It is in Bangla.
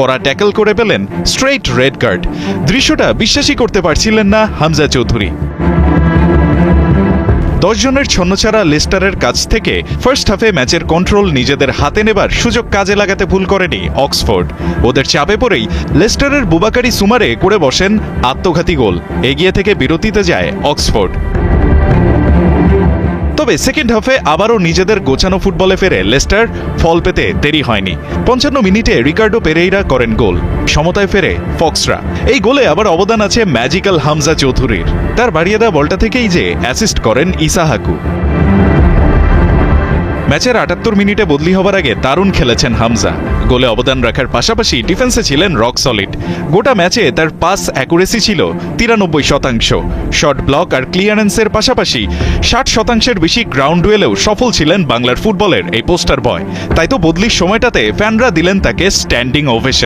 কড়া ট্যাকল করে পেলেন স্ট্রেইট রেড কার্ড। দৃশ্যটা বিশ্বাসই করতে পারছিলেন না হামজা চৌধুরী। দশ জনের ছন্নছাড়া লেস্টারের কাছ থেকে ফার্স্ট হাফে ম্যাচের কন্ট্রোল নিজেদের হাতে নেবার সুযোগ কাজে লাগাতে ভুল করেনি অক্সফোর্ড। ওদের চাপে পড়েই লেস্টারের বুবাকারি সুমারে করে বসেন আত্মঘাতী গোল। এগিয়ে থেকে বিরতিতে যায় অক্সফোর্ড। তবে সেকেন্ড হাফে আবারও নিজেদের গোছানো ফুটবলে ফেরে লেস্টার ফল পেতে দেরি হয়নি। পঞ্চান্ন মিনিটে রিকার্ডো পেরেইরা করেন গোল। সমতায় ফেরে ফক্সরা। এই গোলে আবার অবদান আছে ম্যাজিক্যাল হামজা চৌধুরীর। তার বাড়িয়ে দেওয়া বলটা থেকেই যে অ্যাসিস্ট করেন ইসাহাকু। ম্যাচের আটাত্তর মিনিটে বদলি হবার আগে দারুণ খেলেছেন হামজা। গোলে অবদান রাখার পাশাপাশি ডিফেন্সে ছিলেন রক সলিড গোটা ম্যাচে তার পাস অ্যাকুরেসি ছিল তিরানব্বই শতাংশ। শর্ট ব্লক আর ক্লিয়ারেন্সের পাশাপাশি ষাট শতাংশের বেশি গ্রাউন্ড ডুয়েলেও সফল ছিলেন বাংলার ফুটবলের এই পোস্টার বয় তাই তো বদলির সময়টাতে ফ্যানরা দিলেন তাকে স্ট্যান্ডিং ওভেশন